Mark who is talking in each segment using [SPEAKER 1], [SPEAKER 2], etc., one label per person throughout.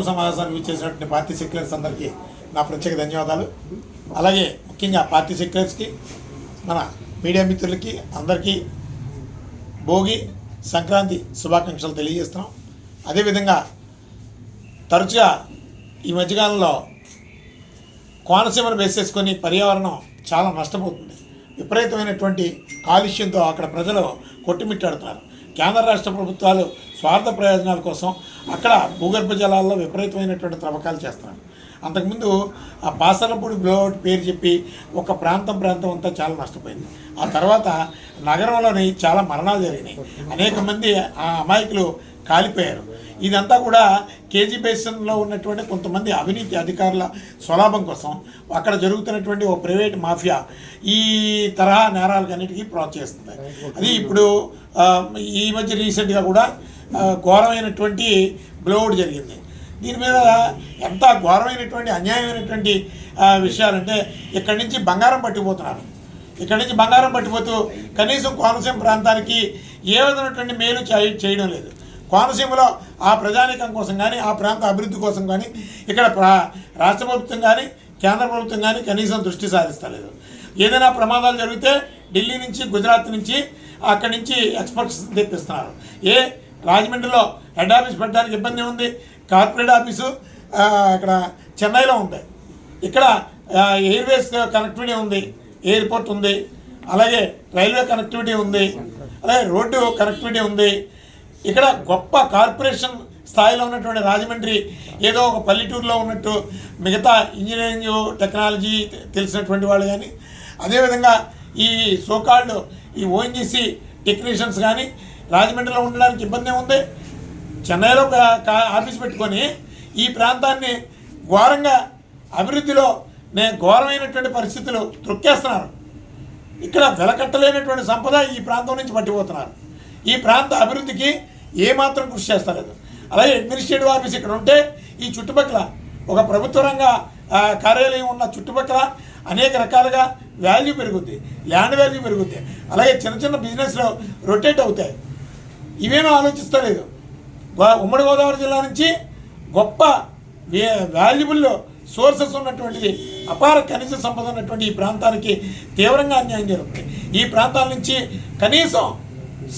[SPEAKER 1] సమావేశానికి వచ్చేసినటువంటి party secretaries అందరికీ నా ప్రత్యేక ధన్యవాదాలు. అలాగే ముఖ్యంగా పార్టీ సెక్రటరీస్కి మన మీడియా మిత్రులకి అందరికీ భోగి సంక్రాంతి శుభాకాంక్షలు తెలియజేస్తున్నాం. అదేవిధంగా తరచుగా ఈ మధ్యకాలంలో కోనసీమను బేస్ చేసుకొని పర్యావరణం చాలా నష్టపోతుంది. విపరీతమైనటువంటి కాలుష్యంతో అక్కడ ప్రజలు కొట్టుమిట్టాడుతున్నారు. కేంద్ర రాష్ట్ర ప్రభుత్వాలు స్వార్థ ప్రయోజనాల కోసం అక్కడ భూగర్భ జలాల్లో విపరీతమైనటువంటి త్రవ్వకాలు చేస్తున్నారు. అంతకుముందు ఆ బాసలపూడి బ్లోఅవుట్ పేరు చెప్పి ఒక ప్రాంతం ప్రాంతం అంతా చాలా నష్టపోయింది. ఆ తర్వాత నగరంలోని చాలా మరణాలు జరిగినాయి. అనేక మంది ఆ అమాయకులు కాలిపోయారు. ఇదంతా కూడా కేజీ బేసన్లో ఉన్నటువంటి కొంతమంది అవినీతి అధికారుల స్వలాభం కోసం అక్కడ జరుగుతున్నటువంటి ఓ ప్రైవేట్ మాఫియా ఈ తరహా నేరాలకన్నిటికీ ప్రోత్సహిస్తుంది. అది ఇప్పుడు ఈ మధ్య రీసెంట్గా కూడా ఘోరమైనటువంటి బ్లోఅవుట్ జరిగింది. దీని మీద ఎంత ఘోరమైనటువంటి అన్యాయమైనటువంటి విషయాలంటే ఇక్కడి నుంచి బంగారం పట్టిపోతున్నారు ఇక్కడి నుంచి బంగారం పట్టిపోతూ కనీసం కోనసీమ ప్రాంతానికి ఏ విధమైనటువంటి మేలు చేయడం లేదు. కోనసీమలో ఆ ప్రజానీకం కోసం కానీ ఆ ప్రాంత అభివృద్ధి కోసం కానీ ఇక్కడ ప్రా రాష్ట్ర ప్రభుత్వం కానీ కేంద్ర ప్రభుత్వం కానీ కనీసం దృష్టి సారిస్తలేదు. ఏదైనా ప్రమాదాలు జరిగితే ఢిల్లీ నుంచి గుజరాత్ నుంచి అక్కడి నుంచి ఎక్స్పర్ట్స్ తెప్పిస్తున్నారు. ఏ రాజమండ్రిలో హెడ్ ఆఫీస్ పెట్టడానికి ఇబ్బంది ఉంది? కార్పొరేట్ ఆఫీసు ఇక్కడ చెన్నైలో ఉంది. ఇక్కడ ఎయిర్వేస్ కనెక్టివిటీ ఉంది ఎయిర్పోర్ట్ ఉంది అలాగే రైల్వే కనెక్టివిటీ ఉంది అలాగే రోడ్డు కనెక్టివిటీ ఉంది. ఇక్కడ గొప్ప కార్పొరేషన్ స్థాయిలో ఉన్నటువంటి రాజమండ్రి ఏదో ఒక పల్లెటూరులో ఉన్నట్టు మిగతా ఇంజనీరింగ్ టెక్నాలజీ తెలిసినటువంటి వాళ్ళు కానీ అదేవిధంగా ఈ సోకాళ్ళు ఈ ఓఎన్జీసీ టెక్నీషియన్స్ కానీ రాజమండ్రిలో ఉండడానికి ఇబ్బంది ఉంది చెన్నైలో కా- ఆఫీస్ పెట్టుకొని ఈ ప్రాంతాన్ని ఘోరంగా అభివృద్ధిలో నేను ఘోరమైనటువంటి పరిస్థితులు తృక్కేస్తున్నారు. ఇక్కడ వెలకట్టలేనటువంటి సంపద ఈ ప్రాంతం నుంచి పట్టిపోతున్నారు. ఈ ప్రాంత అభివృద్ధికి ఏమాత్రం కృషి చేస్తలేదు. అలాగే అడ్మినిస్ట్రేటివ్ ఆఫీస్ ఇక్కడ ఉంటే ఈ చుట్టుపక్కల ఒక ప్రభుత్వ రంగ కార్యాలయం ఉన్న చుట్టుపక్కల అనేక రకాలుగా వాల్యూ పెరుగుద్ది. ల్యాండ్ వాల్యూ పెరుగుద్ది. అలాగే చిన్న చిన్న బిజినెస్లో రొటేట్ అవుతాయి. ఇవేమీ ఆలోచిస్తలేదు. ఉమ్మడి గోదావరి జిల్లా నుంచి గొప్ప వాల్యుబుల్ సోర్సెస్ ఉన్నటువంటిది అపార ఖనిజ సంపద ఉన్నటువంటి ఈ ప్రాంతానికి తీవ్రంగా అన్యాయం జరుగుతుంది. ఈ ప్రాంతాల నుంచి కనీసం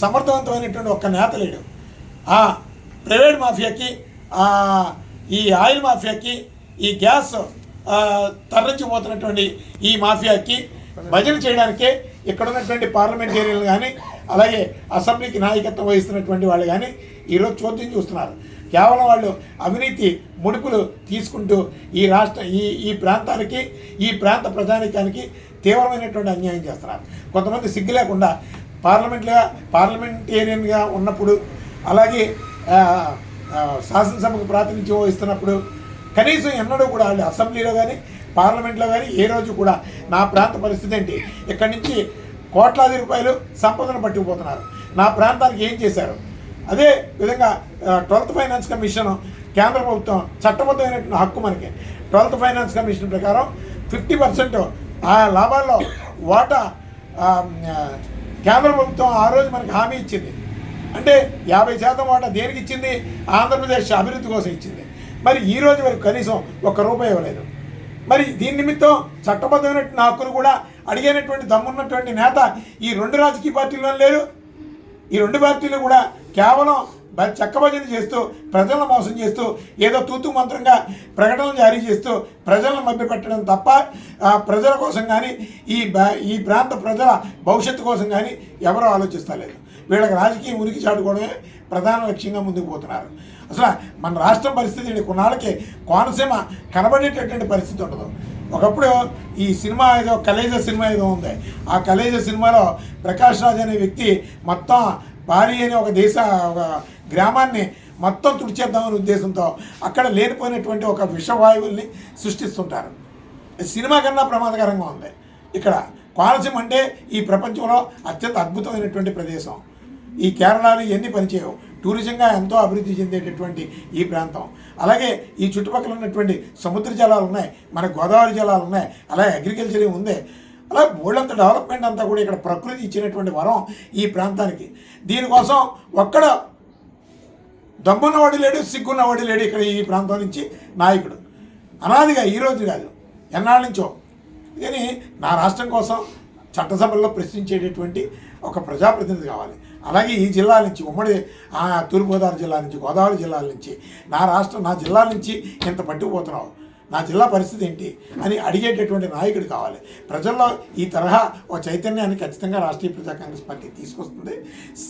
[SPEAKER 1] సమర్థవంతమైనటువంటి ఒక్క నేత లేడు. ఆ ప్రైవేట్ మాఫియాకి ఈ ఆయిల్ మాఫియాకి ఈ గ్యాస్ తరలించిపోతున్నటువంటి ఈ మాఫియాకి భజన చేయడానికే ఇక్కడ ఉన్నటువంటి పార్లమెంటేరియన్లు కానీ అలాగే అసెంబ్లీకి నాయకత్వం వహిస్తున్నటువంటి వాళ్ళు కానీ ఈరోజు చోద్యం చూస్తున్నారు. కేవలం వాళ్ళు అవినీతి ముడుపులు తీసుకుంటూ ఈ రాష్ట్ర ఈ ఈ ప్రాంతానికి ఈ ప్రాంత ప్రజానికానికి తీవ్రమైనటువంటి అన్యాయం చేస్తున్నారు. కొంతమంది సిగ్గు లేకుండా పార్లమెంట్గా పార్లమెంటేరియన్గా ఉన్నప్పుడు అలాగే శాసనసభకు ప్రాతినిధ్యం వహిస్తున్నప్పుడు కనీసం ఎన్నడూ కూడా వాళ్ళు అసెంబ్లీలో కానీ పార్లమెంట్లో కానీ ఏ రోజు కూడా నా ప్రాంత పరిస్థితి ఏంటి? ఇక్కడి నుంచి కోట్లాది రూపాయలు సంపదను పట్టుకుపోతున్నారు. నా ప్రాంతానికి ఏం చేశారు? అదే విధంగా ట్వెల్త్ ఫైనాన్స్ కమిషన్ కేంద్ర ప్రభుత్వం చట్టబద్ధమైనటువంటి హక్కు మనకి. ట్వెల్త్ ఫైనాన్స్ కమిషన్ ప్రకారం ఫిఫ్టీ పర్సెంట్ ఆ లాభాల్లో వాటా కేంద్ర ప్రభుత్వం ఆ రోజు మనకి హామీ ఇచ్చింది. అంటే యాభై శాతం వాటా దేనికి ఇచ్చింది? ఆంధ్రప్రదేశ్ అభివృద్ధి కోసం ఇచ్చింది. మరి ఈ రోజు వరకు కనీసం ఒక్క రూపాయి ఇవ్వలేదు. మరి దీని నిమిత్తం చట్టబద్ధమైన హక్కును కూడా అడిగినటువంటి దమ్మున్నటువంటి నేత ఈ రెండు రాజకీయ పార్టీల్లో లేరు. ఈ రెండు పార్టీలు కూడా కేవలం బ- చక్కభజన చేస్తూ ప్రజలను మోసం చేస్తూ ఏదో తూతు మంత్రంగా ప్రకటనలు జారీ చేస్తూ ప్రజలను మభ్యపెట్టడం తప్ప ప్రజల కోసం కానీ ఈ ఈ ప్రాంత ప్రజల భవిష్యత్తు కోసం కానీ ఎవరూ ఆలోచిస్తలేదు. వీళ్ళకి రాజకీయ ఉనికి చాటుకోవడమే ప్రధాన లక్ష్యంగా ముందుకు పోతున్నారు. అసలు మన రాష్ట్రం పరిస్థితి కొన్నాళ్ళకి కోనసీమ కనబడేటటువంటి పరిస్థితి ఉండదు. ఒకప్పుడు ఈ సినిమా ఏదో కలేజ సినిమా ఏదో ఉంది. ఆ కలేజ సినిమాలో ప్రకాష్ రాజ్ అనే వ్యక్తి మొత్తం భారీ అనే ఒక దేశ ఒక గ్రామాన్ని మొత్తం తుడిచేద్దామనే ఉద్దేశంతో అక్కడ లేనిపోయినటువంటి ఒక విషవాయువుల్ని సృష్టిస్తుంటారు. సినిమా కన్నా ప్రమాదకరంగా ఉంది. ఇక్కడ కోనసీమ అంటే ఈ ప్రపంచంలో అత్యంత అద్భుతమైనటువంటి ప్రదేశం. ఈ కేరళాలు ఇవన్నీ పనిచేయవు. టూరిజంగా ఎంతో అభివృద్ధి చెందేటటువంటి ఈ ప్రాంతం. అలాగే ఈ చుట్టుపక్కల ఉన్నటువంటి సముద్ర జలాలు ఉన్నాయి మన గోదావరి జలాలు ఉన్నాయి అలాగే అగ్రికల్చర్ ఉంది. అలా మూడంత డెవలప్మెంట్ అంతా కూడా ఇక్కడ ప్రకృతి ఇచ్చినటువంటి వరం ఈ ప్రాంతానికి. దీనికోసం ఒక్కడ దమ్మున్నవాడు లేడు సిగ్గున్నవాడు లేడు ఇక్కడ ఈ ప్రాంతం నుంచి నాయకుడు. అనాదిగా ఈ రోజు కాదు ఎన్నాళ్ళ నుంచో. కానీ నా రాష్ట్రం కోసం చట్టసభల్లో ప్రశ్నించేటటువంటి ఒక ప్రజాప్రతినిధి కావాలి. అలాగే ఈ జిల్లా నుంచి ఉమ్మడి తూర్పుగోదావరి జిల్లా నుంచి గోదావరి జిల్లాల నుంచి నా రాష్ట్రం నా జిల్లా నుంచి ఇంత పట్టుకుపోతున్నావు. నా జిల్లా పరిస్థితి ఏంటి అని అడిగేటటువంటి నాయకుడు కావాలి. ప్రజల్లో ఈ తరహా ఒక చైతన్యాన్ని ఖచ్చితంగా రాష్ట్రీయ ప్రజా కాంగ్రెస్ పార్టీ తీసుకొస్తుంది.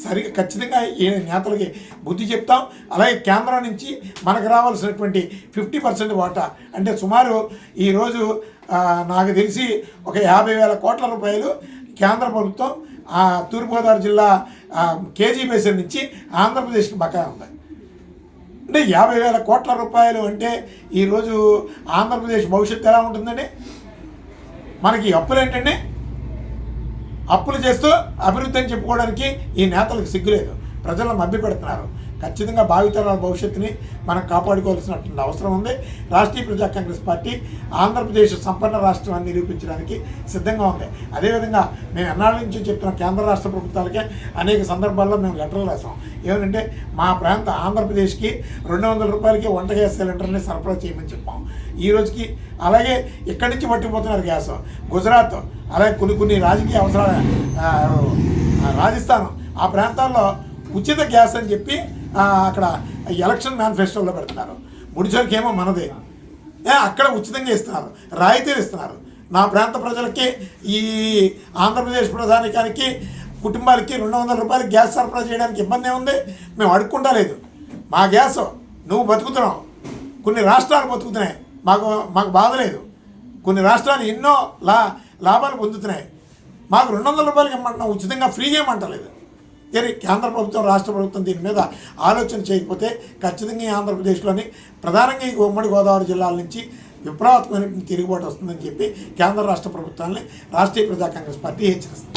[SPEAKER 1] సరి ఖచ్చితంగా ఈ నేతలకి బుద్ధి చెప్తాం. అలాగే కేంద్రం నుంచి మనకు రావాల్సినటువంటి ఫిఫ్టీ పర్సెంట్ వాటా. అంటే సుమారు ఈరోజు నాకు తెలిసి ఒక యాభై వేల కోట్ల రూపాయలు కేంద్ర ప్రభుత్వం తూర్పుగోదావరి జిల్లా కేజీ బేసిన్ నుంచి ఆంధ్రప్రదేశ్కి బకాయి ఉంది. అంటే యాభై వేల కోట్ల రూపాయలు అంటే ఈరోజు ఆంధ్రప్రదేశ్ భవిష్యత్తు ఎలా ఉంటుందండి? మనకి అప్పులు ఏంటండి? అప్పులు చేస్తూ అభివృద్ధి అని చెప్పుకోవడానికి ఈ నేతలకు సిగ్గులేదు. ప్రజలను మభ్య పెడుతున్నారు ఖచ్చితంగా భావితరాల భవిష్యత్తుని మనం కాపాడుకోవాల్సినటువంటి అవసరం ఉంది. రాష్ట్రీయ ప్రజా కాంగ్రెస్ పార్టీ ఆంధ్రప్రదేశ్ సంపన్న రాష్ట్రాన్ని నిరూపించడానికి సిద్ధంగా ఉంది. అదేవిధంగా మేము ఎన్నాళ్ళ నుంచి చెప్తున్న కేంద్ర రాష్ట్ర ప్రభుత్వాలకే అనేక సందర్భాల్లో మేము లెటర్లు రాసాం ఏమంటే మా ప్రాంత ఆంధ్రప్రదేశ్కి రెండు వందల రూపాయలకి వంట గ్యాస్ సిలిండర్ని సరఫరా చేయమని చెప్పాం. ఈ రోజుకి అలాగే ఇక్కడి నుంచి పట్టుకుపోతున్నారు గ్యాస్. గుజరాత్ అలాగే కొన్ని కొన్ని రాజకీయ అవసరాలు రాజస్థాన్ ఆ ప్రాంతాల్లో ఉచిత గ్యాస్ అని చెప్పి అక్కడ ఎలక్షన్ మేనిఫెస్టోలో పెడుతున్నారు. ముడిచరికి ఏమో మనదే అక్కడ ఉచితంగా ఇస్తున్నారు. రాయితీలు ఇస్తున్నారు. నా ప్రాంత ప్రజలకి ఈ ఆంధ్రప్రదేశ్ ప్రధానికానికి కుటుంబాలకి రెండు వందల రూపాయలు గ్యాస్ సరఫరా చేయడానికి ఇబ్బంది ఉంది మేము అడుక్కుంటా లేదు. మా గ్యాస్ నువ్వు బతుకుతున్నావు. కొన్ని రాష్ట్రాలు బతుకుతున్నాయి. మాకు మాకు బాధ లేదు. కొన్ని రాష్ట్రాలు ఎన్నో లా లాభాలు పొందుతున్నాయి. మాకు రెండు వందల రూపాయలకి ఇమ్మంటున్నాం ఉచితంగా ఫ్రీగా ఇమ్మంటలేదు. కానీ కేంద్ర ప్రభుత్వం రాష్ట్ర ప్రభుత్వం దీని మీద ఆలోచన చేయకపోతే ఖచ్చితంగా ఈ ఆంధ్రప్రదేశ్లోని ప్రధానంగా ఈ ఉమ్మడి గోదావరి జిల్లాల నుంచి విప్లవాత్మకమైన తిరుగుబాటు వస్తుందని చెప్పి కేంద్ర రాష్ట్ర ప్రభుత్వాన్ని రాష్ట్రీయ ప్రజా కాంగ్రెస్ పార్టీ హెచ్చరిస్తుంది.